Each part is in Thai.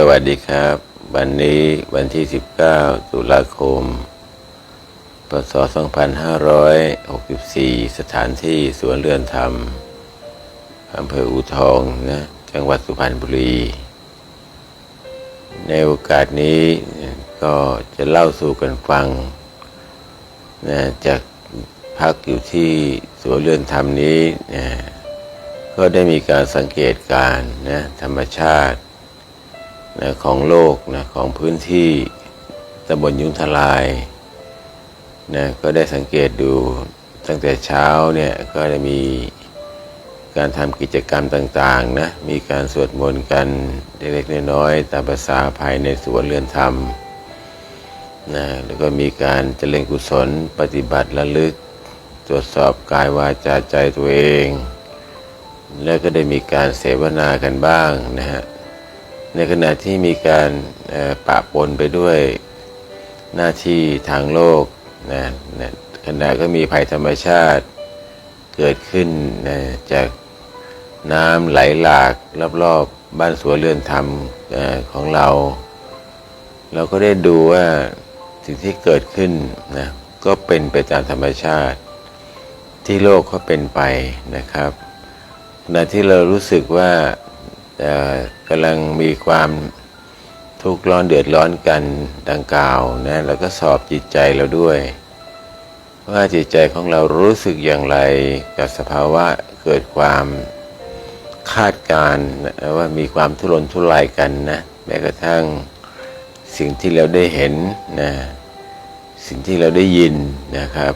สวัสดีครับ วันนี้วันที่ 19 ตุลาคม พศ 2564 สถานที่สวนเรือนธรรมอำเภออูทองนะจังหวัดสุพรรณบุรี ในโอกาสนี้ก็จะเล่าสู่กันฟังนะจากพักอยู่ที่สวนเรือนธรรมนี้นะก็ได้มีการสังเกตการณ์นะธรรมชาติ นะของโลกนะของพื้นที่ตำบลยุงทลายนะก็ได้สังเกตดูตั้งแต่เช้าเนี่ยก็ได้มีการทำกิจกรรมต่างๆนะมีการสวดมนต์กันเล็กๆน้อยๆตามภาษาภายในสวนเรือนธรรมนะแล้วก็มีการเจริญกุศลปฏิบัติระลึก ตรวจสอบกายวาจาใจตัวเอง แล้วก็ได้มีการเสวนากันบ้างนะฮะ ในขณะที่มีการปะปนไปด้วยหน้าที่ทางโลกนะนะขณะก็มีภัยธรรมชาติเกิดขึ้นนะจากน้ำไหลหลากรอบๆบบ้านสวนเรือนธรรมของเรา เราก็ได้ดูว่าสิ่งที่เกิดขึ้นนะก็เป็นไปตามธรรมชาติ ที่โลกเขาเป็นไปนะครับขณะที่เรารู้สึกว่า กำลังมีความทุกข์ร้อนเดือดร้อนกันดังกล่าวนะแล้วก็สอบจิตใจเราด้วย ว่าจิตใจของเรารู้สึกอย่างไรกับสภาวะเกิดความคาดการณ์ว่ามีความทุรนทุรายกันนะแม้กระทั่งสิ่งที่เราได้เห็นนะสิ่งที่เราได้ยินนะครับ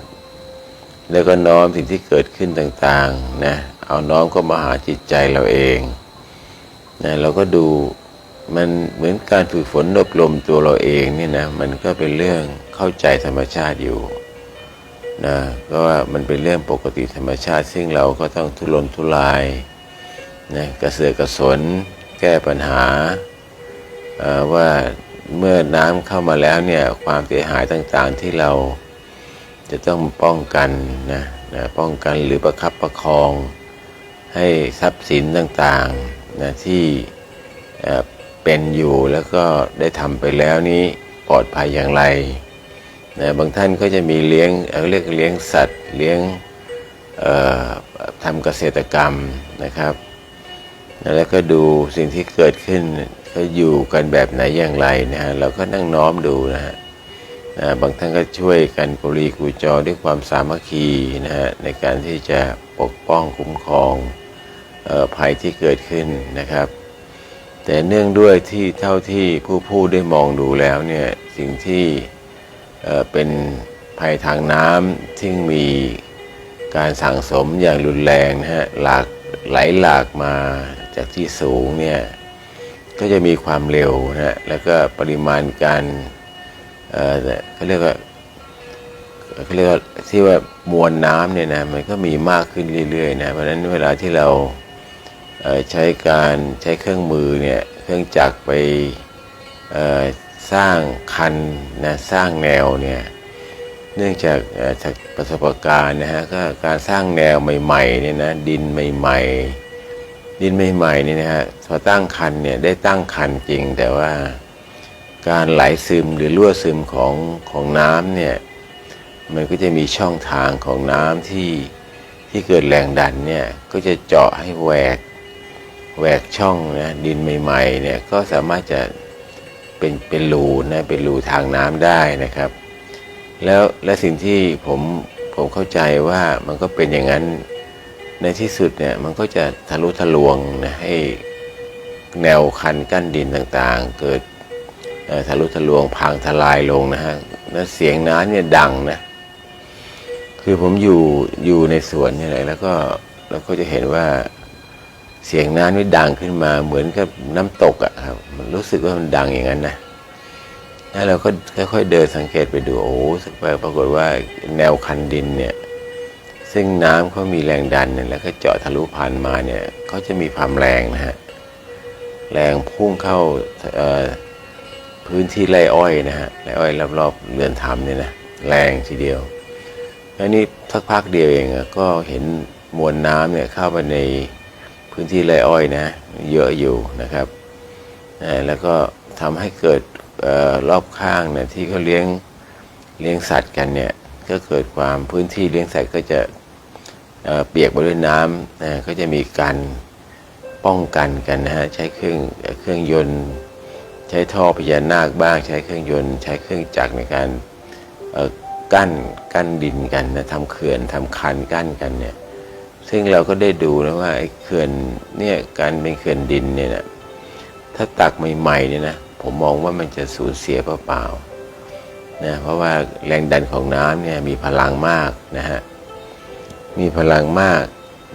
แล้วก็น้อมสิ่งที่เกิดขึ้นต่างๆนะเอาน้อมก็มาหาจิตใจเราเอง นะเราก็ดูมันเหมือนการฝึกฝนอบรมตัวเราเองนี่นะมันก็เป็นเรื่องเข้าใจธรรมชาติอยู่นะก็ว่ามันเป็นเรื่องปกติธรรมชาติ ซึ่งเราก็ต้องทุรนทุรายนะกระเสือกกระสนแก้ปัญหาว่าเมื่อน้ำเข้ามาแล้วเนี่ยความเสียหายต่างๆที่เราจะต้องป้องกันนะนะป้องกันหรือประคับประคองให้ทรัพย์สินต่างๆ นะที่เอ่อเป็นอยู่แล้วก็ได้ทำไปแล้วนี้ปลอดภัยอย่างไรนะบางท่านก็จะมีเลี้ยงเเรียกเลี้ยงสัตว์เลี้ยงทำเกษตรกรรมนะครับ แล้วก็ดูสิ่งที่เกิดขึ้นเขาอยู่กันแบบไหนอย่างไรนะฮะเราก็นั่งน้อมดูนะฮะนะบางท่านก็ช่วยกันกุลีกุจอด้วยความสามัคคีนะฮะในการที่จะปกป้องคุ้มครอง ภัยที่เกิดขึ้นนะครับ แต่เนื่องด้วยที่เท่าที่ผู้พูดได้มองดูแล้วเนี่ยสิ่งที่เเป็นภัยทางน้ำที่มีการสั่งสมอย่างรุนแรงนะฮะหลากไหลหลากมาจากที่สูงเนี่ยก็จะมีความเร็วนะฮะแล้วก็ปริมาณการเอ่อเขาเรียกว่าเขาเรียกว่าที่ว่ามวลน้ำเนี่ยนะมันก็มีมากขึ้นเรื่อยๆนะเพราะฉะนั้นเวลาที่เรา ใช้การใช้เครื่องมือเนี่ยเครื่องจักรไปสร้างคันนะสร้างแนวเนี่ยเนื่องจากจากประสบการณ์นะฮะก็การสร้างแนวใหม่ๆเนี่ยนะดินใหม่ๆ ดินใหม่ๆนี่นะฮะพอตั้งคันเนี่ยได้ตั้งคันจริง แต่ว่าการไหลซึมหรือรั่วซึมของของน้ำเนี่ยมันก็จะมีช่องทางของน้ำที่ที่เกิดแรงดันเนี่ยก็จะเจาะให้แหวก แหวกช่องนะดินใหม่ๆเนี่ยก็สามารถจะเป็นเป็นรูนะเป็นรูทางน้ำได้นะครับ แล้วและสิ่งที่ผมผมเข้าใจว่ามันก็เป็นอย่างนั้นในที่สุดเนี่ยมันก็จะทะลุทะลวงนะให้แนวคันกั้นดินต่างๆ เกิดทะลุทะลวงพังทลายลงนะฮะแล้วเสียงน้ำเนี่ยดังนะคือผมอยู่อยู่ในสวนเนี่ยแหละแล้วก็เราก็จะเห็นว่า เสียงน้ำนี่ดังขึ้นมาเหมือนกับน้ำตกอะครับ มันรู้สึกว่ามันดังอย่างนั้นนะแล้วเราก็ค่อยๆเดินสังเกตไปดูโอ้โหสักไปปรากฏว่าแนวคันดินเนี่ย ซึ่งน้ำเขามีแรงดันเนี่ยแล้วก็เจาะทะลุผ่านมาเนี่ยเขาจะมีความแรงนะฮะแรงพุ่งเข้าพื้นที่ไรอ้อยนะฮะไรอ้อยรอบๆเรือนธรรมเนี่ยนะแรงทีเดียว แล้วนี่สักพักเดียวเองอะก็เห็นมวลน้ำเนี่ยเข้าไปใน พื้นที่ไร่อ้อยนะเยอะอยู่นะครับแล้วก็ทำให้เกิดออรอบข้างเนี่ยที่เขาเลี้ยงเลี้ยงสัตว์กันเนี่ยก็เกิดความพื้นที่เลี้ยงสัตว์ก็จะเเปียกไปด้วยน้ำนะก็จะมีการป้องกันกันนะฮะใช้เครื่องเครื่องยนต์ ใช้ท่อพญานาคบ้าง ใช้เครื่องยนต์ ใช้เครื่องจักรในการกั้นกั้นดินกันนะทำเขื่อนทำคันกั้นกันเนี่ย ซึ่งเราก็ได้ดูนะว่าไอ้เขื่อนเนี่ยการเป็นเขื่อนดินเนี่ยนะถ้าตักใหม่ๆเนี่ยนะผมมองว่ามันจะสูญเสียเปล่าๆนะเพราะว่าแรงดันของน้ำเนี่ยมีพลังมากนะฮะมีพลังมาก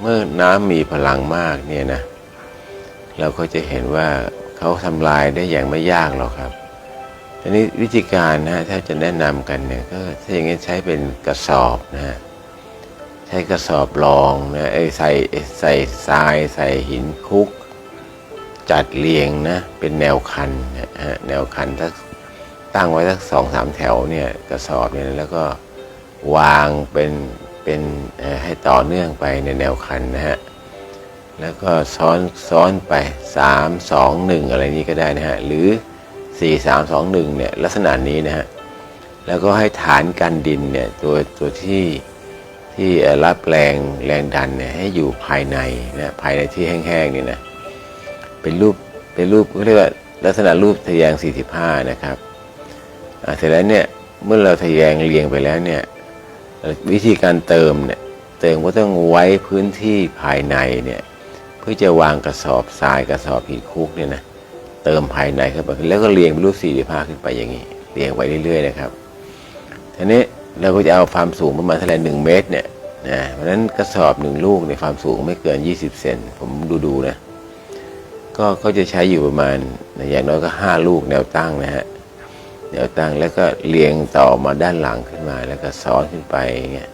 เมื่อน้ำมีพลังมากเนี่ยนะเราก็จะเห็นว่าเขาทำลายได้อย่างไม่ยากหรอกครับทีนี้วิธีการนะฮะถ้าจะแนะนำกันเนี่ยก็ถ้าอย่างนี้ใช้เป็นกระสอบนะฮะ ใช้กระสอบรองนะไอ้ใส่ใส่ทรายใส่หินคุก จัดเรียงนะเป็นแนวคันนะฮะแนวคันถ้าตั้งไว้สักสองสามแถวเนี่ยกระสอบเนี่ยแล้วก็วางเป็นเป็นให้ต่อเนื่องไปในแนวคันนะฮะแล้วก็ซ้อนซ้อนไป 3 2 1 อะไรนี้ก็ได้นะฮะ หรือ 4 3 2 1เนี่ยลักษณะนี้นะฮะ แล้วก็ให้ฐานกันดินเนี่ยตัวตัวที่ ที่รับแรงแรงดันเนี่ยให้อยู่ภายในนะภายในที่แห้งๆนี่นะเป็นรูปเป็นรูปเรียกว่าลักษณะรูปทะแยง 45 นะครับอ่าเสร็จแล้วเนี่ยเมื่อเราทะแยงเรียงไปแล้วเนี่ยวิธีการเติมเนี่ยเติมก็ต้องไว้พื้นที่ภายในเนี่ยเพื่อจะวางกระสอบทรายกระสอบหินคุกเนี่ยนะเติมภายในเข้าไปแล้วก็เรียงเป็นรูปสี่ผ้าขึ้นไปอย่างนี้เรียงไปเรื่อยๆนะครับทีนี้ เราก็จะเอาความสูงประมาณเท่าไหร่หนึ่งเมตรเนี่ยนะเพราะนั้นกระสอบหนึ่งลูกในยความสูงไม่เกิน 20 เซนผมดูๆนะก็ก็จะใช้อยู่ประมาณอย่างน้อยก็ 5 ลูกแนวตั้งนะฮะแนวตั้งแล้วก็เรียงต่อมาด้านหลังขึ้นมาแล้วก็ซ้อนขึ้นไปอย่างเงี้ย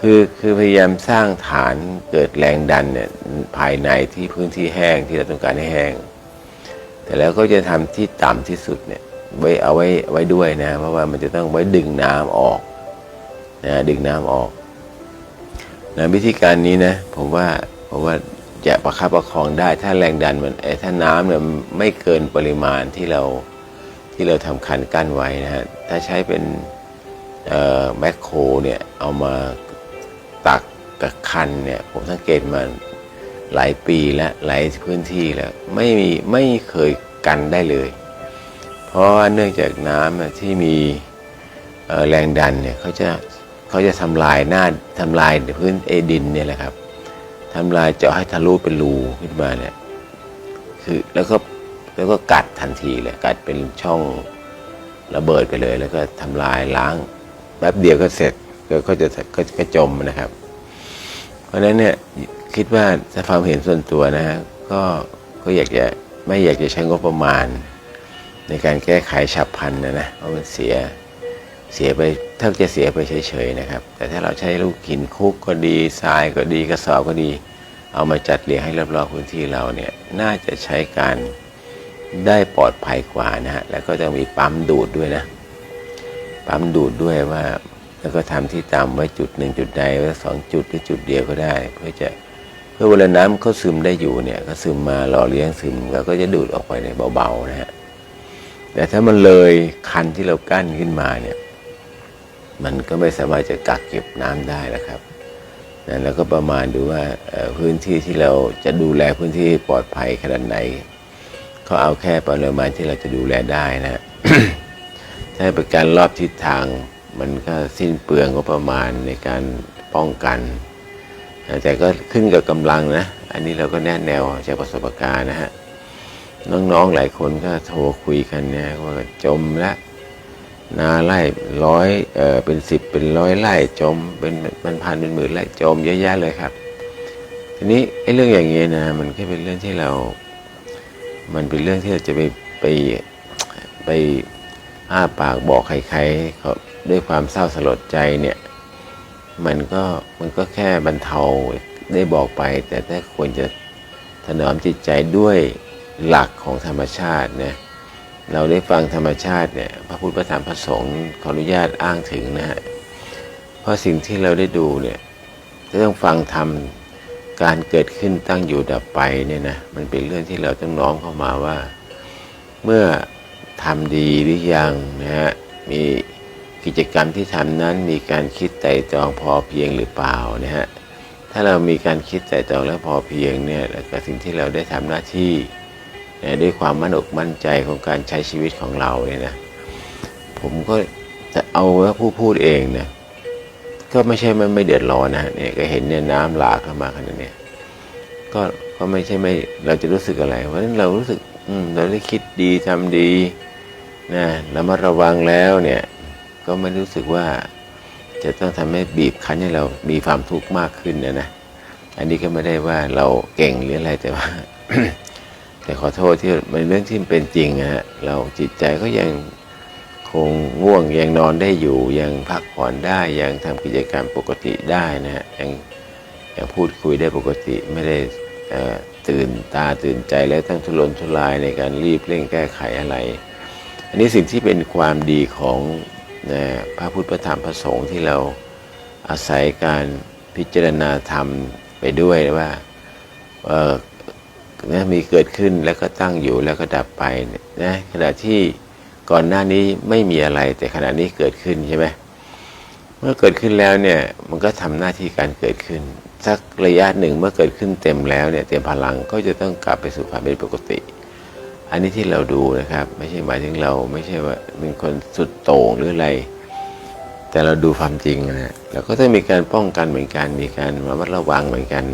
คือคือพยายามสร้างฐานเกิดแรงดันเนี่ยภายในที่พื้นที่แห้งที่เราต้องการให้แห้ง แต่แล้วก็จะทำที่ต่ำที่สุดเนี่ยไว้เอาไว้ไว้ด้วยนะเพราะว่ามันจะต้องไว้ดึงน้ำออก นะดึงน้ำออกนะวิธีการนี้นะผมว่าผมว่าจะประคับประคองได้ถ้าแรงดันมันเอ้ถ้าน้ำเนี่ยไม่เกินปริมาณที่เราที่เราทำคันกั้นไว้นะฮะถ้าใช้เป็นแมคโครเนี่ยเอามาตักกับคันเนี่ยผมสังเกตมาหลายปีแล้วหลายพื้นที่แล้วไม่มีไม่เคยกันได้เลย เพราะว่าเนื่องจากน้ำที่มีแรงดันเนี่ยเขาจะ เขาจะทำลายหน้าทำลายพื้นเอดินเนี่ยแหละครับทำลายเจาะให้ทะลุเป็นรูขึ้นมาเนี่ยคือแล้วก็แล้วก็กัดทันทีเลยกัดเป็นช่องระเบิดไปเลย แล้วก็ทำลายล้างแป๊บเดียวก็เสร็จก็จะก็ก็จมนะครับ เพราะฉะนั้นเนี่ยคิดว่าถ้าความเห็นส่วนตัวนะฮะก็ก็อยากจะไม่อยากจะใช้งบประมาณ ในการแก้ไขฉับพลันนะนะเพราะมันเสีย เสียไปถ้าจะเสียไปเฉยๆนะครับ แต่ถ้าเราใช้ลูกหินคุกก็ดีทรายก็ดีกระสอบก็ดี เอามาจัดเรียงให้รอบๆพื้นที่เราเนี่ยน่าจะใช้การได้ปลอดภัยกว่านะฮะแล้วก็จะมีปั๊มดูดด้วยนะ ปั๊มดูดด้วยว่าแล้วก็ทำที่ต่ำไว้จุดหนึ่งจุดใดไว้สองจุดหรือจุดเดียวก็ได้ เพื่อจะเพื่อเวลาน้ำเขาซึมได้อยู่เนี่ยก็ซึมมาหล่อเลี้ยงซึมแล้วก็จะดูดออกไปในเบาๆนะฮะแต่ถ้ามันเลยคันที่เรากั้นขึ้นมาเนี่ย มันก็ไม่สามารถจะกักเก็บน้ำได้นะครับนะแล้วก็ประมาณดูว่าพื้นที่ที่เราจะดูแลพื้นที่ปลอดภัยขนาดไหนเขาเอาแค่ปริมาณที่เราจะดูแลได้นะถ้าเป็นการรอบทิศทาง มันก็สิ้นเปลืองก็ประมาณในการป้องกัน แต่ก็ขึ้นกับกำลังนะ อันนี้เราก็แนะแนวจากประสบการณ์นะฮะน้องๆหลายคนก็โทรคุยกันเนี่ยว่าจมและ นาไร่ร้อยเออเป็นสิบเป็นร้อยไร่จมเป็นเป็นพันเป็นหมื่นไร่จมเยอะแยะเลยครับ ทีนี้ไอ้เรื่องอย่างเงี้ยนะมันแค่เป็นเรื่องที่เรา มันเป็นเรื่องที่เราจะไปไปไปอ้าปากบอกใครๆเขาด้วยความเศร้าสลดใจเนี่ย มันก็มันก็แค่บรรเทาได้บอกไป แต่ถ้าควรจะถนอมจิตใจด้วยหลักของธรรมชาตินะ เราได้ฟังธรรมชาติเนี่ยพระพุทธพระธรรมพระสงฆ์ขออนุญาตอ้างถึงนะฮะเพราะสิ่งที่เราได้ดูเนี่ยจะต้องฟังธรรมการเกิดขึ้นตั้งอยู่ดับไปเนี่ยนะมันเป็นเรื่องที่เราต้องน้อมเข้ามาว่า เมื่อทำดีหรือยังนะฮะมีกิจกรรมที่ทำนั้นมีการคิดไต่ตรองพอเพียงหรือเปล่านะฮะถ้าเรามีการคิดไต่ตรองและพอเพียงเนี่ยแล้วก็สิ่งที่เราได้ทำหน้าที่ ด้วยความมั่นอกมั่นใจของการใช้ชีวิตของเราเนี่ยนะผมก็จะเอาว่าผู้พูดเองนะก็ไม่ใช่ไม่ไม่เดือดร้อนนะเนี่ยก็เห็นเนี่ยน้ำหลากเข้ามาขนาดนี้ก็ก็ไม่ใช่ไม่เราจะรู้สึกอะไรเพราะฉะนั้นเรารู้สึกอืมเราได้คิดดีทำดีนะระมัดระวังแล้วเนี่ยก็ไม่รู้สึกว่าจะต้องทำให้บีบคั้นให้เรามีความทุกข์มากขึ้นนะนะ อันนี้ก็ไม่ได้ว่าเราเก่งหรืออะไรแต่ว่า แต่ขอโทษที่มันเรื่องที่เป็นจริงนะฮะเราจิตใจก็ยังคงง่วงยังนอนได้อยู่ยังพักผ่อนได้ยังทำกิจกรรมปกติได้นะฮะยังยังพูดคุยได้ปกติไม่ได้ตื่นตาตื่นใจแล้วทั้งทุรนทุรายในการรีบเร่งแก้ไขอะไร อันนี้สิ่งที่เป็นความดีของเอ่อพระพุทธพระธรรมพระสงฆ์ที่เราอาศัยการพิจารณาธรรมไปด้วยว่า นะมีเกิดขึ้นแล้วก็ตั้งอยู่แล้วก็ดับไปนะขณะที่ก่อนหน้านี้ไม่มีอะไรแต่ขณะนี้เกิดขึ้นใช่ไหมเมื่อเกิดขึ้นแล้วเนี่ยมันก็ทำหน้าที่การเกิดขึ้น สักระยะหนึ่งเมื่อเกิดขึ้นเต็มแล้วเนี่ยเต็มพลังก็จะต้องกลับไปสู่ความเป็นปกติ อันนี้ที่เราดูนะครับ ไม่ใช่หมายถึงเราไม่ใช่ว่าเป็นคนสุดโต่งหรืออะไร แต่เราดูความจริงนะเราก็ต้องมีการป้องกันเหมือนกัน มีการระมัดระวังเหมือนกัน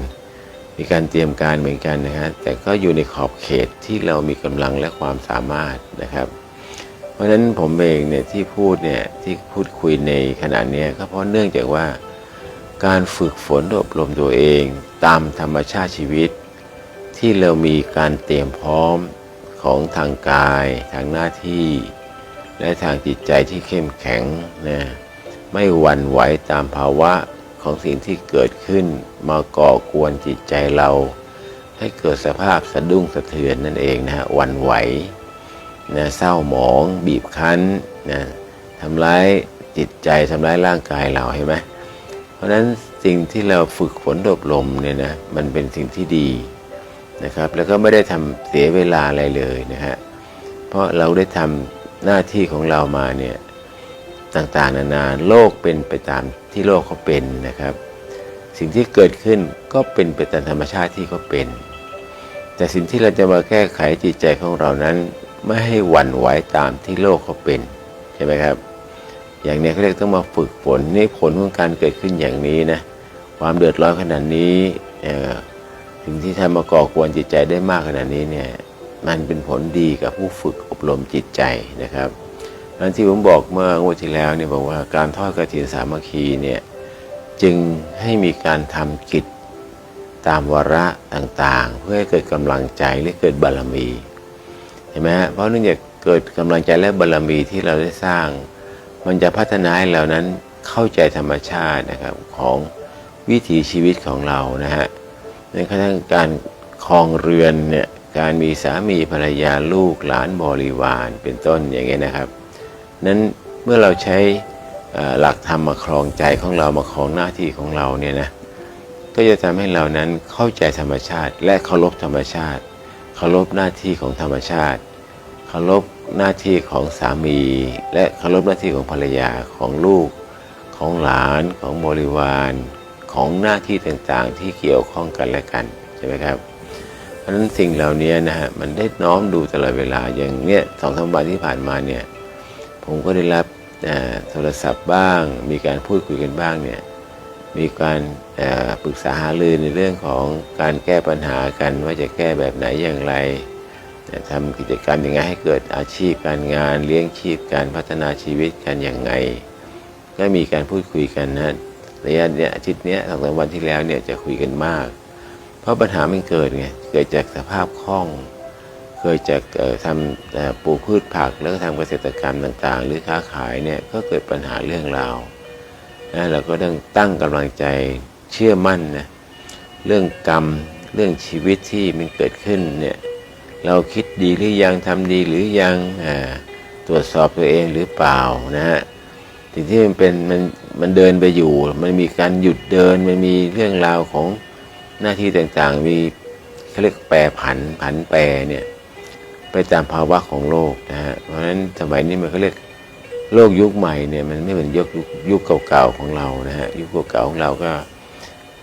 มีการเตรียมการเหมือนกันนะฮะแต่ก็อยู่ในขอบเขตที่เรามีกำลังและความสามารถนะครับ เพราะฉะนั้นผมเองเนี่ยที่พูดเนี่ยที่พูดคุยในขณะนี้ก็เพราะเนื่องจากว่า การฝึกฝนอบรมตัวเองตามธรรมชาติชีวิต ที่เรามีการเตรียมพร้อมของทางกาย ทางหน้าที่ และทางจิตใจที่เข้มแข็งนะไม่หวั่นไหวตามภาวะของสิ่งที่เกิดขึ้น มาก่อกวนจิตใจเรา ให้เกิดสภาพสะดุ้งสะเทือนนั่นเองนะฮะวันไหวนะเศร้าหมอง บีบคั้นนะทำร้ายจิตใจทำร้ายร่างกายเราเห็นไหมเพราะฉะนั้นสิ่งที่เราฝึกฝนอบรมเนี่ยนะมันเป็นสิ่งที่ดีนะครับ แล้วก็ไม่ได้ทำเสียเวลาอะไรเลยนะฮะเพราะเราได้ทำหน้าที่ของเรามาเนี่ยต่างๆนานาโลกเป็นไปตามที่โลกเขาเป็นนะครับ สิ่งที่เกิดขึ้นก็เป็นไปตามธรรมชาติที่เขาเป็น แต่สิ่งที่เราจะมาแก้ไขจิตใจของเรานั้น ไม่ให้หวั่นไหวตามที่โลกเขาเป็นใช่ไหมครับ อย่างนี้เขาเรียกต้องมาฝึกฝนนี่ผลของการเกิดขึ้นอย่างนี้นะความเดือดร้อนขนาดนี้เอ่อสิ่งที่ทำมาก่อกวนจิตใจได้มากขนาดนี้เนี่ยมันเป็นผลดีกับผู้ฝึกอบรมจิตใจนะครับดังที่ผมบอกเมื่องวดที่แล้วเนี่ยบอกว่าการทอดกระถินสามัคคีเนี่ย จึงให้มีการทำกิจตามวาระต่างๆ เพื่อให้เกิดกำลังใจและเกิดบารมีเห็นไหมฮะเพราะเนื่องจากเกิดกำลังใจและบารมีที่เราได้สร้าง มันจะพัฒนาให้เรานั้นเข้าใจธรรมชาตินะครับของวิถีชีวิตของเรานะฮะในกระทั่งการครองเรือนเนี่ยการมีสามีภรรยาลูกหลานบริวารเป็นต้นอย่างเงี้ยนะครับ นั้นเมื่อเราใช้ หลักธรรมมาครองใจของเรามาครองหน้าที่ของเราเนี่ยนะก็จะทำให้เรานั้นเข้าใจธรรมชาติ และเคารพธรรมชาติ เคารพหน้าที่ของธรรมชาติ เคารพหน้าที่ของสามี และเคารพหน้าที่ของภรรยาของลูก ของหลานของบริวารของหน้าที่ต่างๆ ที่เกี่ยวข้องกันและกันใช่ไหมครับ เพราะฉะนั้นสิ่งเหล่านี้นะฮะมันได้น้อมดูตลอดเวลาอย่างเนี้ยสองสามวันที่ผ่านมาเนี่ยผมก็ได้รับ โทรศัพท์บ้าง มีการพูดคุยกันบ้างเนี่ยมีการปรึกษาหารือในเรื่องของการแก้ปัญหากันว่าจะแก้แบบไหนอย่างไรทำกิจกรรมยังไงให้เกิดอาชีพการงานเลี้ยงชีพการพัฒนาชีวิตกันอย่างไง ก็มีการพูดคุยกันนะระยะเนี้ยอาทิตย์เนี้ยสองสามวันที่แล้วเนี่ยจะคุยกันมาก เพราะปัญหามันเกิดไงเกิดจากสภาพคล่อง เกิดจากเอ่อทำปลูกพืชผักแล้วก็ทำเกษตรกรรมต่างๆ หรือค้าขายเนี่ยก็เกิดปัญหาเรื่องราวนะเราก็ต้องตั้งกำลังใจเชื่อมั่นนะเรื่องกรรมเรื่องชีวิตที่มันเกิดขึ้นเนี่ยเราคิดดีหรือยังทำดีหรือยังตรวจสอบตัวเองหรือเปล่านะฮะสิ่งที่มันเป็นมันมันเดินไปอยู่ มันมีการหยุดเดินมันมีเรื่องราวของหน้าที่ต่างๆ มีเขาเรียกแปรผันผันแปรเนี่ย ไปตามภาวะของโลกนะฮะเพราะฉะนั้นสมัยนี้มันก็เรียกโลกยุคใหม่เนี่ยมันไม่เหมือนยุคยุคเก่าๆของเรานะฮะยุคเก่าๆของเราก็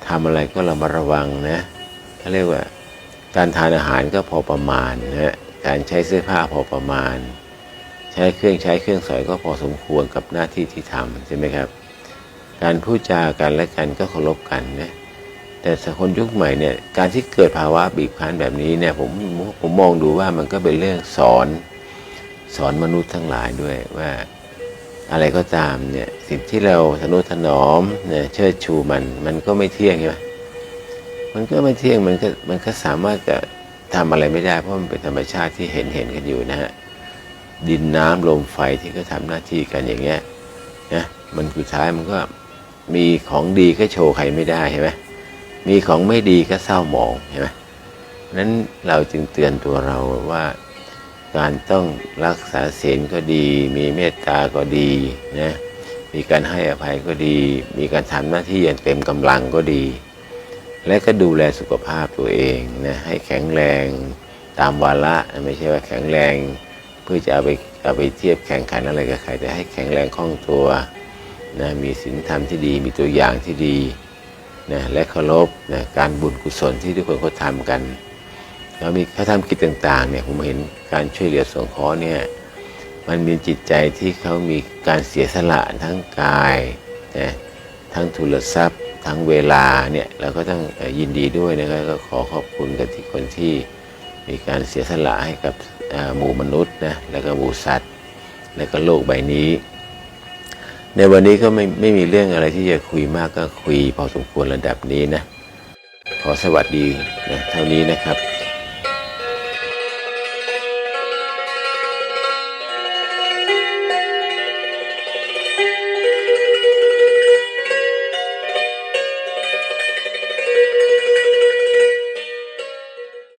ทำอะไรก็ระมัดระวังนะเขาเรียกว่าการทานอาหารก็พอประมาณนะฮะการใช้เสื้อผ้าพอประมาณ ใช้เครื่องใช้เครื่องสอยก็พอสมควรกับหน้าที่ที่ทำใช่ไหมครับ การพูดจากันและกันก็เคารพกันนะ แต่สคนยุคใหม่เนี่ยการที่เกิดภาวะบีบคั้นแบบนี้เนี่ยผมผมมองดูว่ามันก็เป็นเรื่องสอนสอนมนุษย์ทั้งหลายด้วยว่าอะไรก็ตามเนี่ยสิ่งที่เราทนุถนอมเนี่ยเชิดชูมัน มันก็ไม่เที่ยงใช่ไหมมันก็ไม่เที่ยงมันก็มันก็สามารถจะทำอะไรไม่ได้เพราะมันเป็นธรรมชาติที่เห็นเห็นกันอยู่นะฮะดินน้ำลมไฟที่ก็ทำหน้าที่กันอย่างเงี้ยนะมันสุดท้ายมันก็มีของดีก็โชว์ใครไม่ได้ใช่ไหม มีของไม่ดีก็เศร้าหมองเห็นไหมนั้นเราจึงเตือนตัวเราว่าการต้องรักษาศีลก็ดี มีเมตตาก็ดีนะมีการให้อภัยก็ดี มีการทำหน้าที่อย่างเต็มกำลังก็ดี และก็ดูแลสุขภาพตัวเองนะให้แข็งแรงตามวาระไม่ใช่ว่าแข็งแรงเพื่อจะเอาไปเอาไปเทียบแข่งขันอะไรกับใครแต่ให้แข็งแรงคล่องตัวนะมีศีลธรรมที่ดี มีตัวอย่างที่ดี นะและเคารพนะการบุญกุศลที่ทุกคนเขาทำกันแล้วมีเขาทำกิจต่างๆเนี่ยผมเห็นการช่วยเหลือสงเคราะห์เนี่ยมันมีจิตใจที่เขามีการเสียสละทั้งกายนะทั้งทุนทรัพย์ ทั้งเวลาเนี่ยเราก็ต้องยินดีด้วยนะครับก็ขอขอบคุณกับที่คนที่มีการเสียสละให้กับหมู่มนุษย์นะแล้วก็หมู่สัตว์ แล้วก็โลกใบนี้ ในวันนี้ก็ไม่ไม่มีเรื่องอะไรที่จะคุยมากก็คุยพอสมควรระดับนี้นะ ขอสวัสดีนะเท่านี้นะครับ